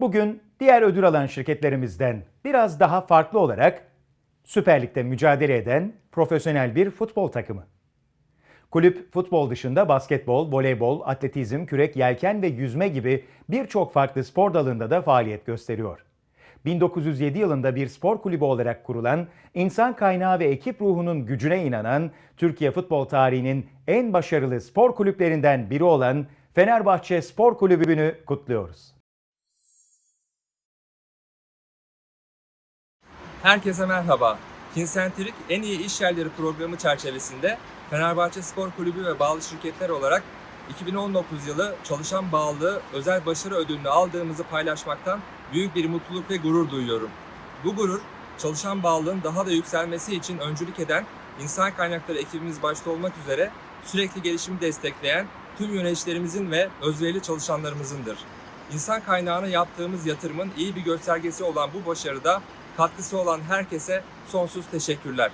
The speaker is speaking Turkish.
Bugün diğer ödül alan şirketlerimizden biraz daha farklı olarak Süper Lig'de mücadele eden profesyonel bir futbol takımı. Kulüp futbol dışında basketbol, voleybol, atletizm, kürek, yelken ve yüzme gibi birçok farklı spor dalında da faaliyet gösteriyor. 1907 yılında bir spor kulübü olarak kurulan, insan kaynağı ve ekip ruhunun gücüne inanan, Türkiye futbol tarihinin en başarılı spor kulüplerinden biri olan Fenerbahçe Spor Kulübü'nü kutluyoruz. Herkese merhaba. Kinsentrik En İyi İş Yerleri programı çerçevesinde Fenerbahçe Spor Kulübü ve bağlı şirketler olarak 2019 yılı çalışan bağlılığı özel başarı ödülünü aldığımızı paylaşmaktan büyük bir mutluluk ve gurur duyuyorum. Bu gurur, çalışan bağlılığın daha da yükselmesi için öncülük eden insan kaynakları ekibimiz başta olmak üzere sürekli gelişimi destekleyen tüm yöneticilerimizin ve özverili çalışanlarımızındır. İnsan kaynağına yaptığımız yatırımın iyi bir göstergesi olan bu başarıda katkısı olan herkese sonsuz teşekkürler.